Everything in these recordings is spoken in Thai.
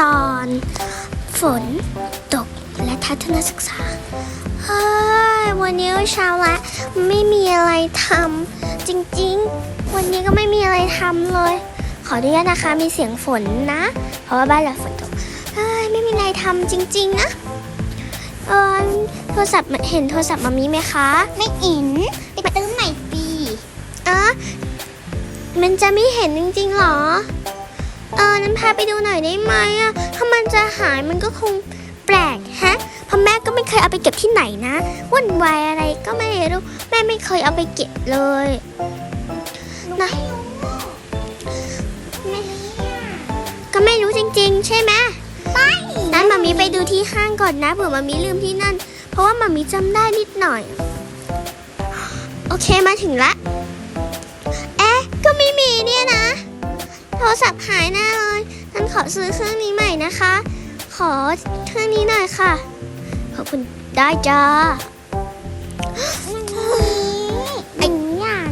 ตอนฝนตกและทัศนศึกษา เฮ้ย วันนี้ก็เช้าละ ไม่มีอะไรทำจริงๆ วันนี้ก็ไม่มีอะไรทำเลย ขออนุญาตนะคะมีเสียงฝนนะ เพราะว่าบ้านเราฝนตกเฮ้ย ไม่มีอะไรทำจริง ๆ นะเออโทรศัพท์เห็นโทรศัพท์มามีไหมคะ ไม่เห็นไปตื้อใหม่ปีอะมันจะไม่เห็นจริงๆหรอ เออนั้นพาไปดูหน่อยได้ไหมอะถ้ามันจะหายมันก็คงแปลกฮะเพราะแม่ก็ไม่เคยเอาไปเก็บที่ไหนนะวุ่นวายอะไรก็ไม่รู้แม่ไม่เคยเอาไปเก็บเลยนะไม่รู้อะก็ไม่รู้จริง ๆ ใช่ไหมไปนั้นมามีไปดูที่ห้างก่อนนะเผื่อมามีลืมที่นั่น เพราะว่ามามีจำได้นิดหน่อย โอเคมาถึงละ เอ๊ะก็ไม่มีเนี่ยนะ โทรศัพท์หายแน่เลยนั้นขอซื้อเครื่องนี้ใหม่นะคะ ขอเครื่องนี้หน่อยค่ะ ขอบคุณได้จ้าหนูอยาก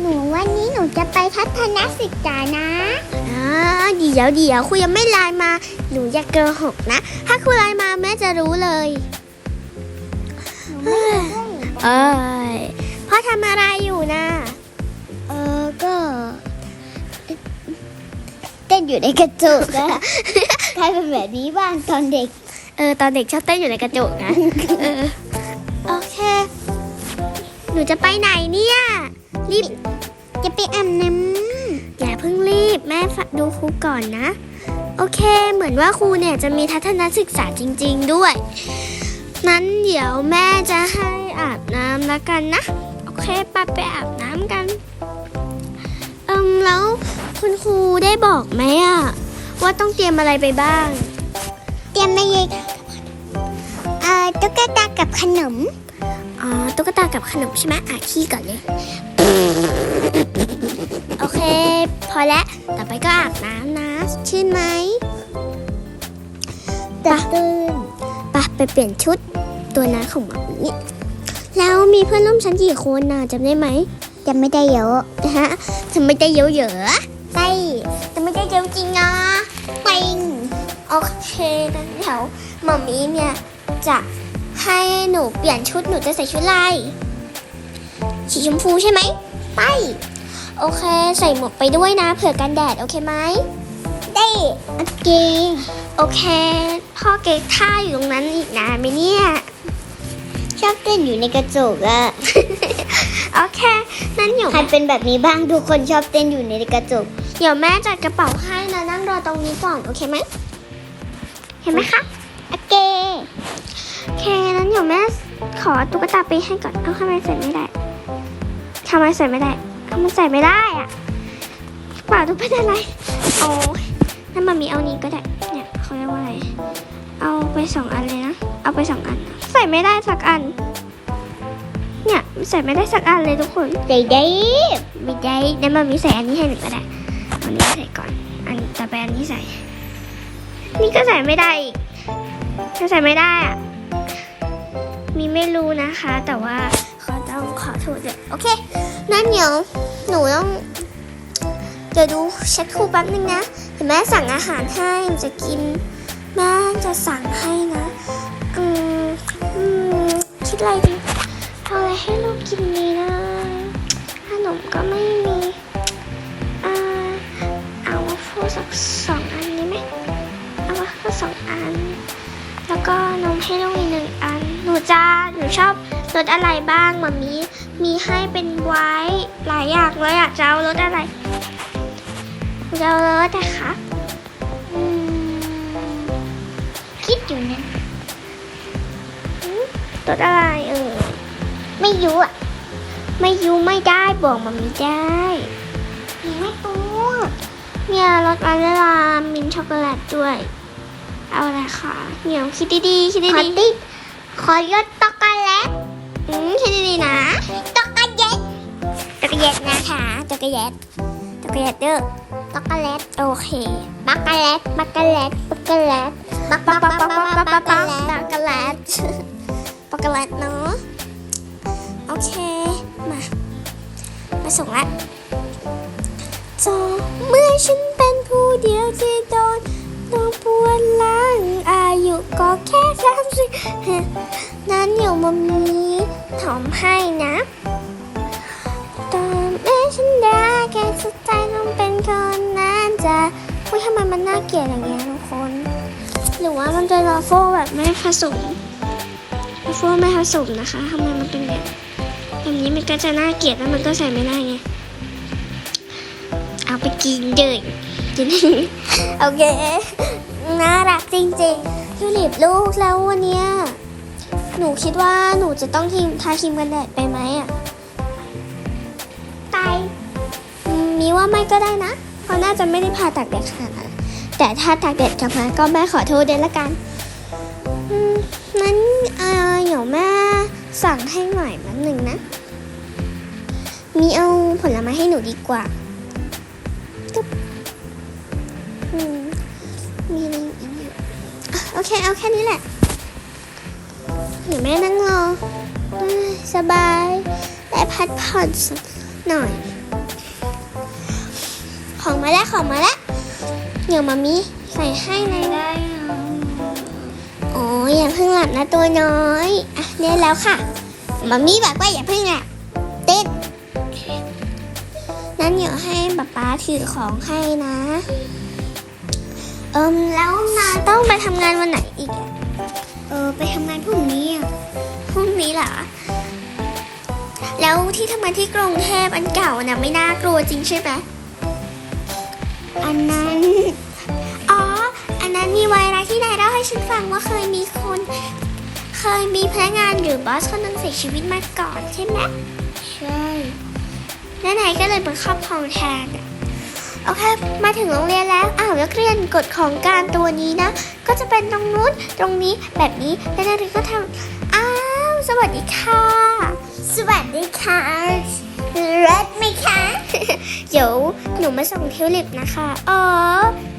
หนูวันนี้หนูจะไปทัศนศึกษานะอ่าเดี๋ยวเดี๋ยวคุยยังไม่ไลน์มา หนูอย่าโกหกนะ ถ้าคุยไลน์มาแม่จะรู้เลยหนูไม่รู้เอ้ยพ่อทำอะไรอยู่นะ เออก็ เต้นอยู่ในกระจกอะใครเป็นแบบนี้บ้างตอนเด็ก เออ ตอนเด็กชอบเต้นอยู่ในกระจกนะ เออ โอเค หนูจะไปไหนเนี่ย รีบ จะไปอาบน้อย่าเพิ่งรีบแม่ฝากดูครูก่อนนะ โอเค เหมือนว่าครูเนี่ยจะมีทัศนศึกษาจริง ๆ ด้วย นั้นเดี๋ยวแม่จะให้อาบน้ำแล้วกันนะ โอเคไปไปอาบน้ำกัน เอิมแล้ว คุณครูได้บอกไหมอะว่าต้องเตรียมอะไรไปบ้างำเตรียมมาเลยเอ่อตุ๊กตากับขนม อ๋อ ตุ๊กตากับขนมใช่ไหมอะขี้ก่อนเลย โอเค พอแล้ว ต่อไปก็อาบน้ำนะ ชื่นไหมตื่นตื่นไปไปเปลี่ยนชุดตัวนั้นของหมามีแล้วมีเพื่อนร่วมชั้นกี่คนน่ะจำได้ไหมจะไม่ได้เยอะนะฮะทำไมได้เยอะเยอะ ใช่จะไม่ได้เยอะจริงนะไปโอเคนั้นเดี๋ยวหมามีเนี่ยจะให้หนูเปลี่ยนชุดหนูจะใส่ชุดอะไรสีชมพูใช่ไหมไป โอเคใส่หมวกไปด้วยนะ เผื่อกันแดดโอเคไหมได้โอเคโอเค พ่อเก๊กท่าอยู่ตรงนั้นอีกนานไหมเนี่ยชอบเต้นอยู่ในกระจกอะโอเค นั้นเดี๋ยวใครเป็นแบบนี้บ้างทุกคนชอบเต้นอยู่ในกระจก เดี๋ยวแม่จัดกระเป๋าให้นะนั่งรอตรงนี้ก่อน โอเคไหมเห็นไหมคะ โอเค โอเคนั้นเดี๋ยวแม่ขอตุ๊กตาไปให้ก่อน เอาทำไมใส่ไม่ได้ทำไมใส่ไม่ได้เอ้ามันใส่ไม่ได้อะกระเป๋าตุ๊กตาอะไรโอ้ยนั่นมามีเอานี้ก็ได้ เนี่ยเขาเรียกว่าอะไร เอาไปสองอันเลยนะ เอาไปสองอัน ใส่ไม่ได้สักอัน เนี่ยใส่ไม่ได้สักอันเลยทุกคนใจได้ไม่ได้นั่นมามีใส่อันนี้ให้หนึ่งก็ได้ อันนี้ใส่ก่อน อันต่อไปอันนี้ใส่ นี่ก็ใส่ไม่ได้อีกก็ใส่ไม่ได้อะมีไม่รู้นะคะ แต่ว่าขอต้องขอโทษด้วยโอเคนั่นเดี๋ยวหนูต้องเดี๋ยวดูเช็คครูแป๊บนึงนะเดี๋ยวแม่สั่งอาหารให้จะกินแม่จะสั่งให้นะ อืมอืมคิดอะไรดีเอาอะไรให้ลูกกินดีนะขนมก็ไม่ สักสองอันนี้ไหมเอาวัฟเฟิลสองอัน แล้วก็นมให้ลูกอีกหนึ่งอัน หนูจะหนูชอบรสอะไรบ้างมามีมีให้เป็นไว้หลายอย่างเลยอยากจะเอารสอะไรจะเอารสอะไรคะคิดอยู่นะรสอะไรเออไม่รู้อะ ไม่ยูไม่ได้บอกมามีได้ยังไม่รู้ เนี่ยรสวานิลามินท์ช็อกโกแลตด้วย เอาอะไรคะเหนียวคิดดีๆคิดขอดีติดขอยดตอกโกแลตๆอืมคิดดีๆนะตอกโกแลตจักรยานนะคะจักรยานจักรยานเด้อตอกโกแลตโอเคบักโกแลตบักโกแลตบักโกแลตบักบักบักบักบักบักโกแลตช็อกโกแลตช็อกโกแลตเนาะโอเคมามาส่งละ จอเมื่อฉันเป็นผู้เดียวที่โดนโดนปวดนั้นเดี๋ยวมามีถอมให้นะ ตอนแม่ฉันได้แกสุดใจต้องเป็นคนนั้นจะอุ้ยทำไมมันน่าเกลียดอย่างเงี้ยทุกคน หรือว่ามันเป็นวอฟเฟิลแบบไม่ผสมวอฟเฟิลไม่ผสมนะคะทำไมมันเป็นแบบแบบนี้มันก็จะน่าเกลียดแล้วมันก็ใส่ไม่ได้ไง ไปกินเลยกินโอเค น่ารักจริงๆทิวลิปลูกแล้ววันเนี้ยหนูคิดว่าหนูจะต้องทีมทาครีมกันแดดไปไหมอะตายอืมมีว่าไม่ก็ได้นะเพราะน่าจะไม่ได้ผ่าตัดแดดขนาดนั้นแต่ถ้าตากแดดกลับมาก็แม่ขอโทษเดนละกันอืมนั้นเอ่อเดี๋ยวแม่สั่งให้หน่อยมันหนึ่งนะ มีเอาผลไม้ให้หนูดีกว่า อืมมีอะไรอีกเนี่ยโอเค เอาแค่นี้แหละเดี๋ยวแม่นั่งรอสบายได้พักผ่อนสักหน่อย ของมาแล้วของมาแล้วเดี๋ยวมามีใส่ให้ในได้โอ้ยอย่าเพิ่งหลับนะตัวน้อย อะเรียแล้วค่ะมามีบอกว่าอย่าเพิ่งอะติด นั้นเดี๋ยวให้ป๊าป๊าถือของให้นะ เอิมแล้วนาต้องไปทำงานวันไหนอีกอะเออไปทำงานพรุ่งนี้อะพรุ่งนี้เหรอ แล้วที่ทำงานที่กรุงเทพอันเก่าน่ะไม่น่ากลัวจริงใช่ไหมอันนั้น อ๋อ อันนั้นมีไวรัสที่นายเล่าให้ฉันฟังว่าเคยมีคน เคยมีพนักงานหรือบอสคนหนึงเสียชีวิตมาก่อนใช่ไหมใช่ แล้วนายก็เลยมาครอบครองแทนอะโอเค มาถึงโรงเรียนแล้ว อ้าวนักเรียนกฎของการตัวนี้นะ ก็จะเป็นตรงนู้นตรงนี้แบบนี้ แล้วนักเรียนก็ทำอ้าว สวัสดีค่ะ สวัสดีค่ะรัดไหมคะ เดี๋ยวหนูมาส่งทิวลิปนะคะ อ๋อ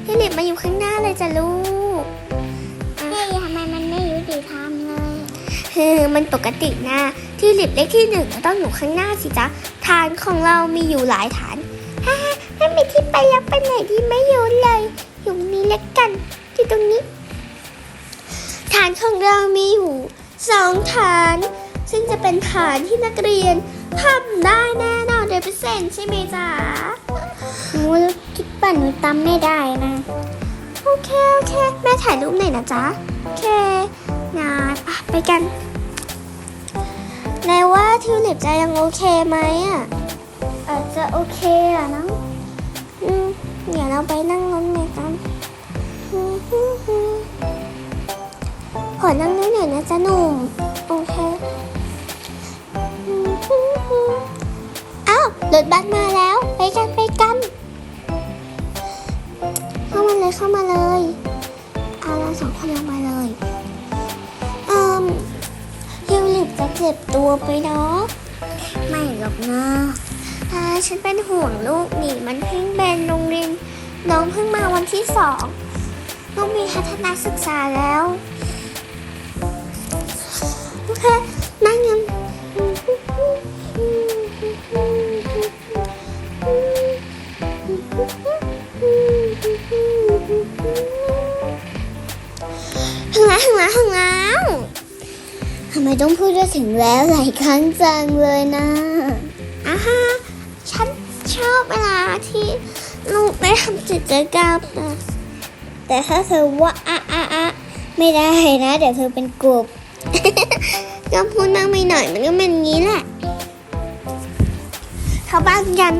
ทิวลิปมาอยู่ข้างหน้าเลยจ้ะลูกเฮ้ยทำไมมันไม่ยุติธรรม เลยเฮ้อมันปกตินะทิวลิปเลขที่หนึ่งต้องอยู่ข้างหน้าสิจ๊ะฐานของเรามีอยู่หลายฐานฮ่าฮ่าไม่มีที่ไปแล้วไปไหนดีไม่อยู่เลย อยู่นี่เล็กกันที่ตรงนี้ ฐานของเรามีอยู่สองฐาน ซึ่งจะเป็นฐานที่นักเรียนทำได้แน่นอนเดเปอร์เซ็นต์ใช่ไหมจ๊ะหนูคิดว่าหนูจำไม่ได้นะโอเคโอเคแม่ถ่ายรูปหน่อยนะจ๊ะโอเคงานอะไปกัน นายว่าทิวลิปจะยังโอเคไหมอะ อาจจะโอเคอะนาะอืมเดี๋ยวเราไปนั่งรถเมล์กันขอนั่งด้วยหน่อยนะจ๊ะหนุ่ม โอเคอ้าวรถบัสมาแล้ว ไปกันไปกัน เข้ามาเลยเข้ามาเลย เอาเราสองคนลงมาเลย เจ็บตัวไปเนาะไม่หรอกนะอาฉันเป็นห่วงลูกนี่มันเพิ่งเป็นโรงเรียนน้องเพิ่งมาวันที่สองลูกมีทัศนศึกษาแล้ว ไมต้องพูดว่าถึงแล้วหลายครั้งจังเลยนะอ่าฮะฉันชอบเวลาที่ลูกได้ทำกิจกรรมนะแต่ถ้าเธอว่าอะอะอะไม่ได้นะ เดี๋ยวเธอเป็นกบก็พูดมากไปหน่อยมันก็เป็นงี้แหละเข้าบ้านกัน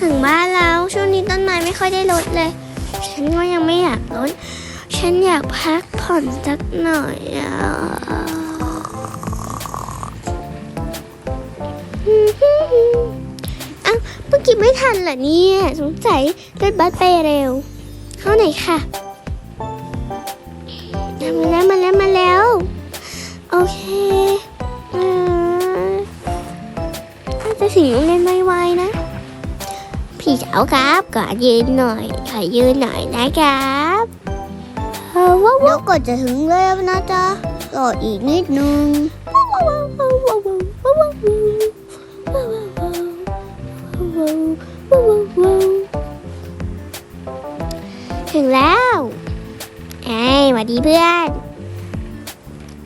ถึงบ้านแล้วช่วงนี้ต้นไม้ไม่ค่อยได้ลดเลย ฉันก็ยังไม่อยากลดฉันอยากพัก ผ่อนสักหน่อยอะอ้าวเมื่อกี้ไม่ทันเหรอเนี่ย สงสัยรถบัสไปเร็ว เข้าไหนค่ะ มาแล้วมาแล้วมาแล้ว โอเคอ่าถ้าจะถึงโรงเรียนไวๆนะ พี่สาวครับก่อนยืนหน่อยขอยืนหน่อยนะครับ ว้าวก็จะถึงแล้วนะจ๊ะก็อีกนิดนึงถึงแล้วเอ้หวัดดีเพื่อน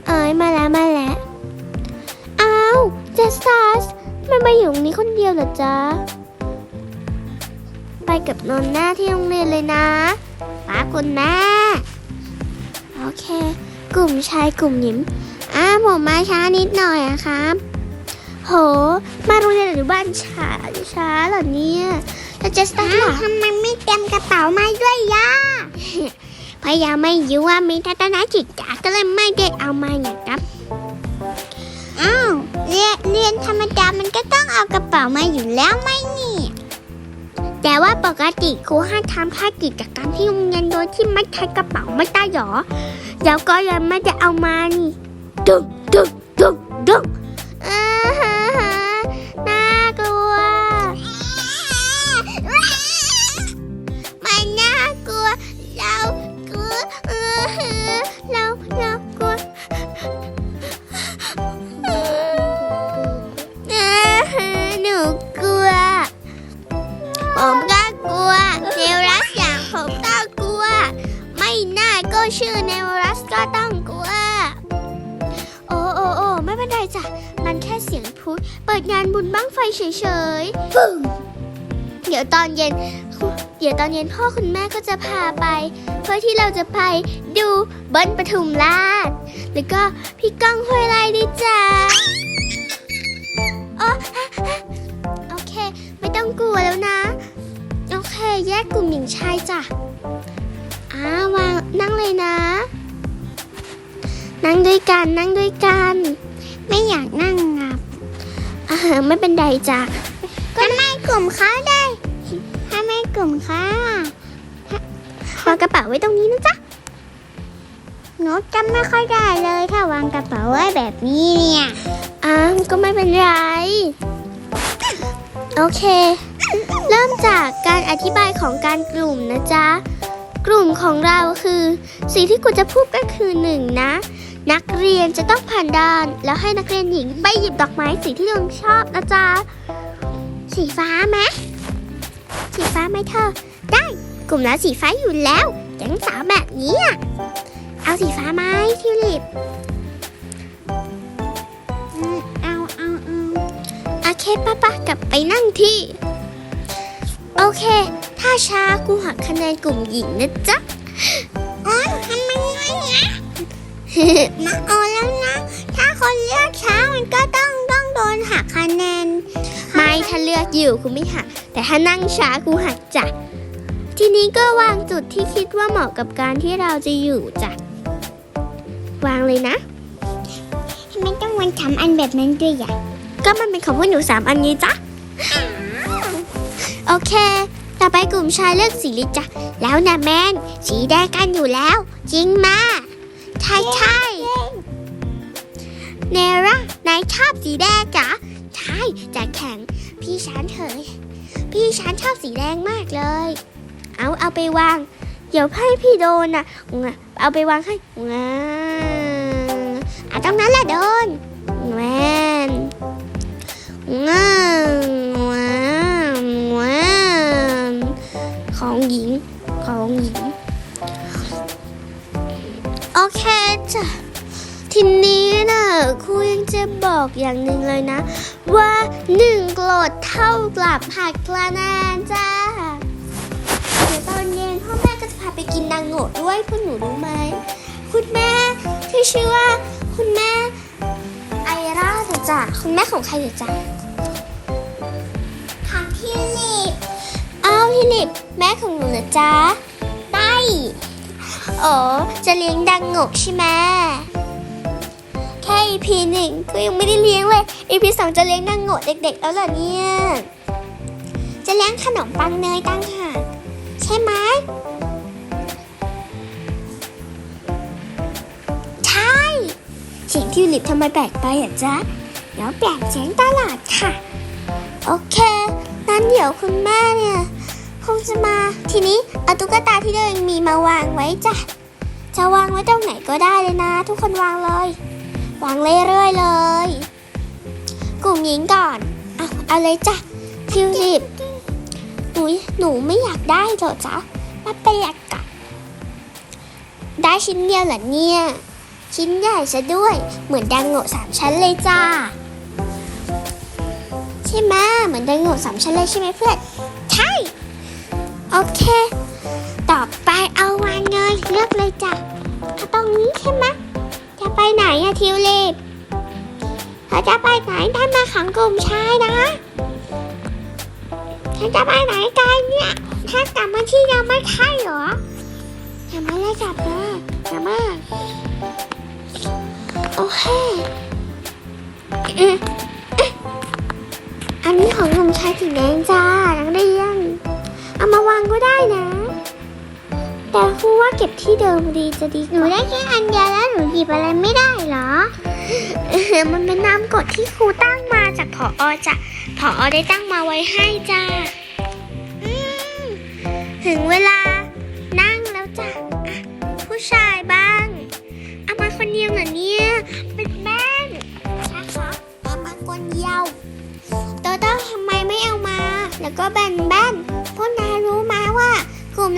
เอ้ยมาแล้วมาแล้วอ้าวเจสซัสมันมาอยู่ตรงนี้คนเดียวเหรอจ๊ะ ไปกับนนหน้าที่โรงเรียนเลยนะป้าคุณแม่ โอเคกลุ่มชายกลุ่มหญิงอ้าผมมาช้านิดหน่อยอะครับ โห มาโรงเรียนหรือบ้านช้าช้าเหรอเนี่ยแล้วเจสซัสล่ะทำไมไม่เตรียมกระเป๋ามาด้วยย่าพยายามไม่รู้ว่ามีทัศนจิตจ๋าก็เลยไม่ได้เอามาอย่างครับอ้าวเรียนเรียนธรรมดามันก็ต้องเอากระเป๋ามาอยู่แล้วไหมนี่ แต่ว่าปกติครูให้ทำภารกิจจากการที่โรงเรียนโดยที่ไม่ใช้กระเป๋าไม่ได้หรอแล้วก็ยังไม่ได้เอามานี่ดึกดึกดึกดึก ชื่อเนวรัสก็ต้องกลัว โอ้โอ้โอ้ไม่เป็นไรจ้ะ มันแค่เสียงพุดเปิดงานบุญบ้างไฟเฉยๆปึ้งเดี๋ยวตอนเย็น เดี๋ยวตอนเย็นพ่อคุณแม่ก็จะพาไป เพื่อที่เราจะไปดูเบิ้ลปทุมราช แล้วก็พี่ก้องห้วยไร่ด้วยจ้าโอ้โอเค ไม่ต้องกลัวแล้วนะ โอเค แยกกลุ่มหญิงชายจ้ะอ้า วางนั่งเลยนะ นั่งด้วยกันนั่งด้วยกัน ไม่อยากนั่งงับอ่าไม่เป็นไรจ้ะก็ไม่กลุ่มเขาได้ถ้าไม่กลุ่มเขาอะวางกระเป๋าไว้ตรงนี้นะจ๊ะหนูจำไม่ค่อยได้เลยถ้าวางกระเป๋าไว้แบบนี้เนี่ยอ้าวก็ไม่เป็นไร โอเค เริ่มจากการอธิบายของการกลุ่มนะจ๊ะ กลุ่มของเราคือ สิ่งที่กูจะพูดก็คือหนึ่งนะ นักเรียนจะต้องผ่านด่าน แล้วให้นักเรียนหญิงไปหยิบดอกไม้สีที่ตนชอบนะจ๊ะสีฟ้าไหมสีฟ้าไหมเธอ ได้กลุ่มแล้วสีฟ้าอยู่แล้วแก๊งสาวแบบนี้อะเอาสีฟ้าไหมทิวลิปเอาเอาเอาโอเคป้าป้ากลับไปนั่งที่ โอเค ถ้าช้ากูหักคะแนนกลุ่มหญิงนะจ๊ะโอ๊ยทำไมงั้นนะมาเอาแล้วนะ ถ้าคนเลือกช้ามันก็ต้องต้องโดนหักคะแนน ไม่ถ้าเลือกอยู่กูไม่หัก แต่ถ้านั่งช้ากูหักจ้ะทีนี้ก็วางจุดที่คิดว่าเหมาะกับการที่เราจะอยู่จ้ะวางเลยนะทำไมต้องวันทำอันแบบนั้นด้วยอะก็มันเป็นของพวกหนูสามอันนี้จ้ะโอเคต่ อไปกลุ่มชายเลือกสีลิจ้ะแล้วนะแมนสีแดงกันอยู่แล้ว จริงมาใช่ใช่เนร่านายชอบสีแดงจ้ะใช่จะแข่งพี่ฉันเถยพี่ฉันชอบสีแดงมากเลย เอาเอาไปวาง เดี๋ยวให้พี่โดนนะงะเอาไปวางให้งาอะตรงนั้นแหละโดนแมนงา ของหญิงของหญิง โอเคจ้ะทีนี้นะครูยังจะบอกอย่างหนึ่งเลยนะ ว่าหนึ่งกรดเท่ากับหักคะแนนจ้าเดี๋ยวตอนเย็นพ่อแม่ก็จะพาไปกินนางโงดด้วยคุณหนูรู้ไหมคุณแม่ที่ชื่อว่าคุณแม่ไอราเถอจ้ะคุณแม่ของใครเถอะจ้ะของพี่ลิป พี่ลิปแม่ของหนูนะจ๊ะได้อ๋จะเลี้ยงดังงกใช่ไหมแค่ EP หนึ่งก็ยังไม่ได้เลี้ยงเลย EP สองจะเลี้ยงดังงกเด็ก ๆ แล้วเหรอเนี่ย จะเลี้ยงขนมปังเนยตั้งหากใช่ไหมใช่เสียงทิวลิปทำไมแปลกไปอะจ๊ะเดี๋ยวแปลกเสียงตลอดค่ะ โอเค นั้นเดี๋ยวคุณแม่เนี่ย คงจะมา ทีนี้เอาตุ๊กตาที่ตัวเองมีมาวางไว้จ้ะ จะวางไว้ตรงไหนก็ได้เลยนะ ทุกคนวางเลย วางเรื่อยๆเลย กลุ่มหญิงก่อนเอาเอาเลยจ้ะทิวลิปหนูหนูไม่อยากได้เหรอจ๊ะมาเป็นอยกกะได้ชิ้นเดียวเหรอเนี่ย ชิ้นใหญ่ซะด้วย เหมือนดังโง่สามชั้นเลยจ้าใช่ไหมเหมือนดังโง่สามชั้นเลยใช่ไหมเพื่อน ใช่ โอเค ต่อไปเอาวางเงยเลือกเลยจ้ะเอาตรงนี้ใช่ไหมจะไปไหนอะทิวลิปเธอจะไปไหนได้มาขังกลุ่มชายนะเธอจะไปไหนกันเนี่ยถ้ากลับมาที่ยังไม่ใช่เหรออย่ามาเลยจับเลยอย่ามาโอเคอันนี้ของกลุ่มชายสีแดงจ้านักเรียน มาวางก็ได้นะ แต่ครูว่าเก็บที่เดิมดีจะดีหนูได้แค่อันเดียวแล้วหนูหยิบอะไรไม่ได้เหรอเออมันเป็นนามกฎที่ครูตั้งมาจากผออจ้ะผออได้ตั้งมาไว้ให้จ้าอืมถึงเวลานั่งแล้วจ้ะอะผู้ชายบ้างเอามาคนเดียวเหรอเนี่ยเป็นแม่นใช่ครับเอามาคนเดียวโตโต้ทำไมไม่เอามา แล้วก็แบนแบ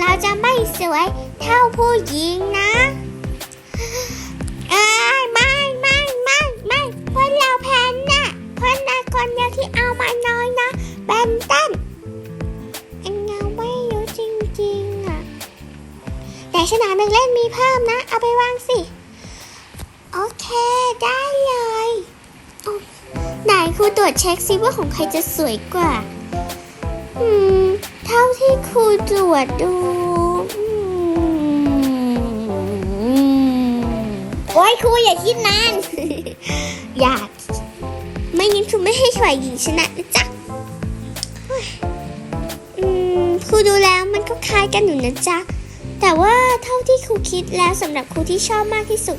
เราจะไม่สวยเท่าผู้หญิงนะเอ้ยไม่ไม่ไม่ไม่พวกเราแพ้น่ะพวกนายคนเดียวที่เอามาน้อยนะแบนตันอันเงไม่รู้จริงๆอะแต่สนามเด็กเล่นมีเพิ่มนะ เอาไปวางสิ โอเคได้เลยไหนครูตรวจเช็คซิว่าของใครจะสวยกว่า อืม เท่าที่ครูตรวจดู ยครูอย่าคิดนาน อยาก ไม่งั้นครูไม่ให้ฝ่ายหญิงชนะนะจ๊ะอืมครูดูแล้วมันก็คล้ายกันอยู่นะจ๊ะ แต่ว่าเท่าที่ครูคิดแล้วสำหรับครูที่ชอบมากที่สุด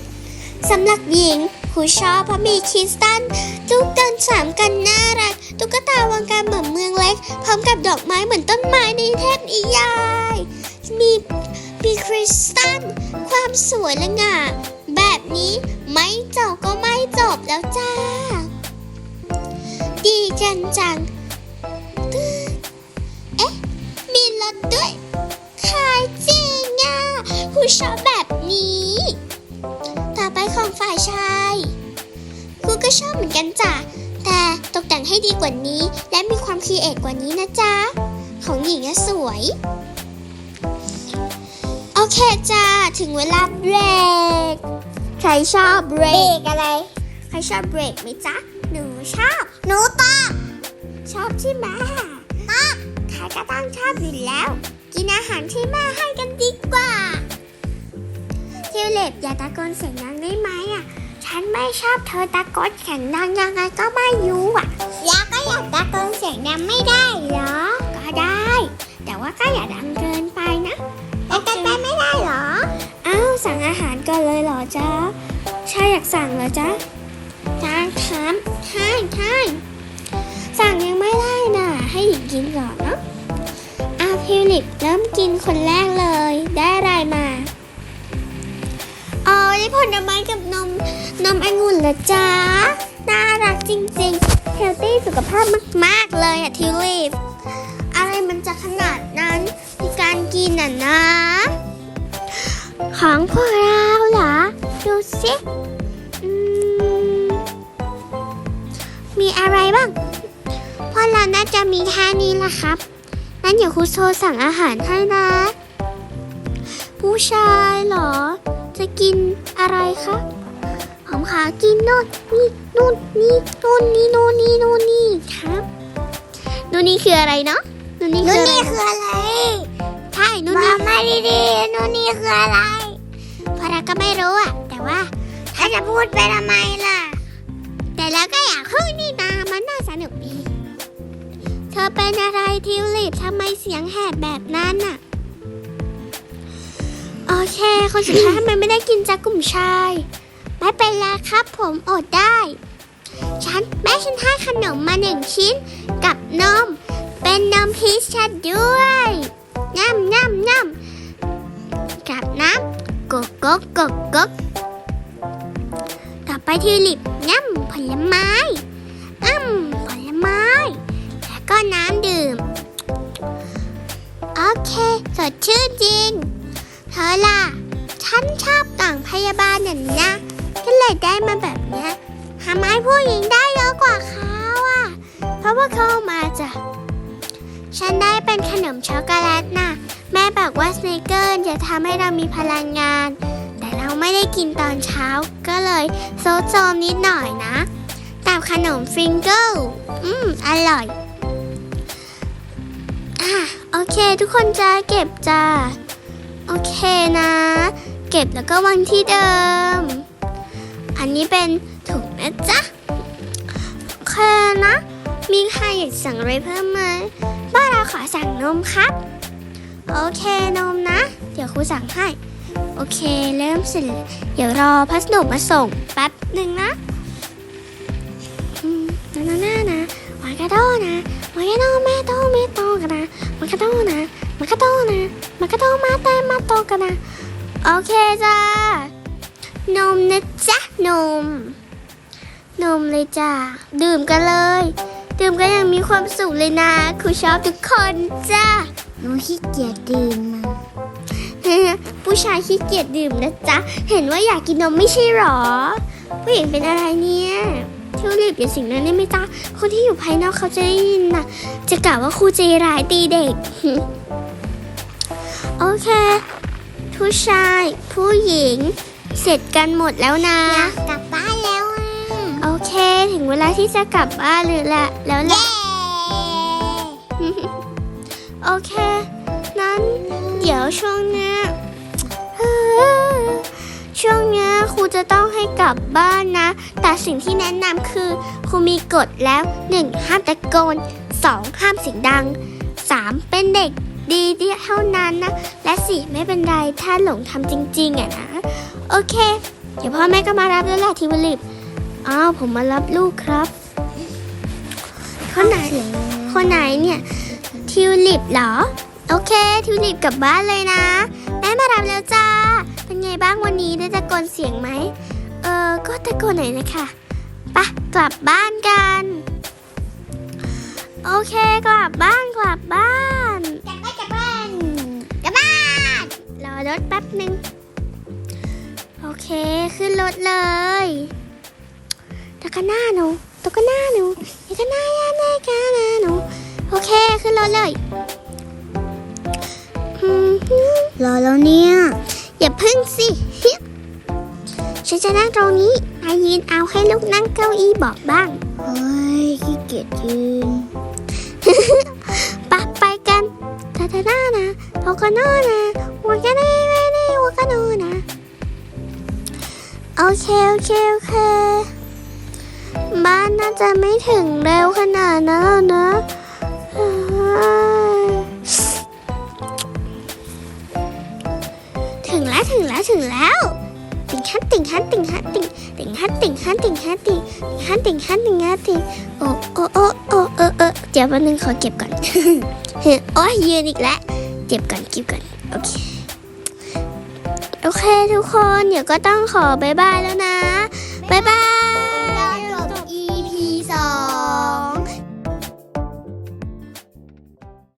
สำหรับหญิงครูชอบเพราะมีคริสตันจุกกันสามกันน่ารักตุ๊กตาวางการเหมือนเมืองเล็ก พร้อมกับดอกไม้เหมือนต้นไม้ในเทพนิยาย มีมีคริสตัลความสวยและงาม แบบนี้ ไม่จบก็ไม่จบแล้วจ้า ดีจังจังตึ๊ดเอ๊ะ มีรถด้วยขายจริงอะผู้ชอบแบบนี้ ต่อไปของฝ่ายชายครูก็ชอบเหมือนกันจ้ะ แต่ตกแต่งให้ดีกว่านี้ และมีความครีเอทกว่านี้นะจ๊ะ ของหญิงอะสวยโอเคจ้า ถึงเวลาเบรก ใครชอบเบรกอะไร ใครชอบเบรกไหมจ๊ะ หนูชอบ หนูตอบชอบใช่ไหมตอบใครก็ต้องชอบอยู่แล้ว กินอาหารที่แม่ให้กันดีกว่าทิวเล็บอย่าตะโกนเสียงดังได้ไหมอะ ฉันไม่ชอบเธอตะโกนเสียงดังยังไงก็ไม่รู้อะยาก็อยากตะโกนเสียงดังไม่ได้เหรอ ก็ได้ แต่ว่าก็อย่าดังเกินไปนะดังเกินไปไม่ได้เหรออ้าว สั่งอาหารก่อนเลยเหรอจ๊ะชายอยากสั่งเหรอจ๊ะจ้าถามใช่ใช่สั่งยังไม่ได้น่ะ ให้หญิงกินก่อนเนาะอ้าวทิวลิปเริ่มกินคนแรกเลย ได้อะไรมาอ๋อได้ผลไม้กับนมนมองุ่นเหรอจ๊ะน่ารักจริงๆเฮลตี้สุขภาพมาก ๆ เลยอะทิวลิปอะไรมันจะขนาดนั้นในการกินอะนะ ของพวกเราเหรอ ดูสิอืมมีอะไรบ้างพวกเราน่าจะมีแค่นี้ละครับงั้นเดี๋ยวครูโซสั่งอาหารให้นะ ผู้ชายเหรอ จะกินอะไรคะผมขอกินโน่นนี่นู่นนี่นู่นนี่นู่นนี่นู่นนี่ครับนู่นนี่คืออะไรเนาะนู่นนี่คืออะไรคืออะไรใช่นู่นนี่มาดีๆนู่นนี่คืออะไรเพราะเรา ก็ไม่รู้อะแต่ว่าถ้าจะพูดไปทำไมล่ะ แต่แล้วก็อยากพูดนี่นามันน่าสนุกดี เธอเป็นอะไรทิวลิปทำไมเสียงแหบแบบนั้นน่ะ โอเค คนสุดท้ายทำไมไม่ได้กินจากกลุ่มชาย ไม่เป็นไรครับผมอดได้ ฉันแม่ฉันให้ขนมมาหนึ่งชิ้นกับนม เป็นนมพีชชัดด้วยง่ำง่ำง่ำกับน้ำ กกกกกกต่อไปทิวลิปย่ำผลไม้อ้ำผลไม้ แล้วก็น้ำดื่ม โอเค สดชื่นจริง เธอล่ะ ฉันชอบต่างพยาบาลอย่างนี้ก็เลยได้มาแบบนี้หาไม้ผู้หญิงได้เยอะกว่าเขาอะเพราะว่าเขามาจากฉันได้เป็นขนมช็อกโกแลตนะ่ะ แม่บอกว่าสเนคเกอร์จะทำให้เรามีพลังงาน แต่เราไม่ได้กินตอนเช้าก็เลยโซดโซมนิดหน่อยนะกับขนมฟิงเกิลอืม อร่อย อะ โอเค ทุกคนจะเก็บจ้า โอเคนะ เก็บแล้วก็วางที่เดิม อันนี้เป็นถุงนะจ๊ะโอเคนะ มีใครอยากสั่งอะไรเพิ่มไหมบ้านเราขอสั่งนมครับ โอเคนมนะ เดี๋ยวครูสั่งให้ โอเค เริ่มเสร็จ เดี๋ยวรอพัสดุมาส่งแป๊บหนึ่งนะนานานานะวากาโดนะวากาโดแม่โตแม่โตกันนะวากาโดนะวากาโดนะวากาโดมาแต่มาโตกันนะ โอเคจ้านมนะจ๊ะนม นมเลยจ้าดื่มกันเลย ดื่มกันอย่างมีความสุขเลยนะครูชอบทุกคนจ้า หนูขี้เกียจดื่มอะผู้ชายขี้เกียจดื่มนะจ๊ะ เห็นว่าอยากกินนมไม่ใช่หรอ ผู้หญิงเป็นอะไรเนี่ยทิวลิปอย่าสิ่งนั้นได้ไหมจ๊ะ คนที่อยู่ภายนอกเขาจะได้ยินนะจะกล่าวว่าครูใจร้ายตีเด็ก โอเค ผู้ชาย ผู้หญิง เสร็จกันหมดแล้วนะอยากกลับบ้านแล้วอะโอเค ถึงเวลาที่จะกลับบ้านหรือละแล้วแหละ โอเค นั้นเดี๋ยวช่วงเนี้ยช่วงเนี้ยครูจะต้องให้กลับบ้านนะ แต่สิ่งที่แนะนำคือครูมีกฎแล้ว 1. ห้ามตะโกน 2. ห้ามเสียงดัง 3. เป็นเด็กดีเท่านั้นนะ และ 4. ไม่เป็นไร ถ้าหลงทำจริง ๆอะนะ โอเค เดี๋ยวพ่อแม่ก็มารับแล้วแหละทิวลิปอ้าวผมมารับลูกครับ คนไหน คนไหนเนี่ย ทิวลิปเหรอ โอเค ทิวลิปกลับบ้านเลยนะ แม่มารับแล้วจ้า เป็นไงบ้างวันนี้ได้ตะโกนเสียงไหม เออก็ตะโกนหน่อยนะคะไปะกลับบ้านกัน โอเคกลับบ้านกลับบ้านกลับบ้านกลับบ้านกลับบ้านรอรถแป๊บหนึ่งโอเคขึ้นรถเลยตะกันหน้าหนูตะกันหน้าหนูตะกันหน้ายาแน่กาหน้าหนู โอเค ขึ้นรถเลยรอแล้วเนี่ย อย่าพึ่งสิ ฉันจะนั่งตรงนี้นายยืนเอาให้ลูกนั่งเก้าอี้บอกบ้าง เฮ้ยขี้เกียจยืนปะไปกันทาทาด้านะโทกโนนะวากาเน่เน่วากาโนนะโอเคโอเคโอเค บ้านน่าจะไม่ถึงเร็วขนาดนั้นหรอกนะ ถึงแล้วติ่งฮันติ่งฮันติ่งฮันติ่งติ่งฮันติ่งฮันติ่งฮันติ่งฮันติ่งฮันติ่งฮันติ่งโอ้โอ้โอ้โอ้เออเออเดี๋ยวแป๊บนึงขอเก็บก่อนโอ้ยยืนอีกแล้วเก็บก่อนเก็บก่อนโอเคโอเคทุกคนเดี๋ยวก็ต้องขอบายบายแล้วนะบายบาย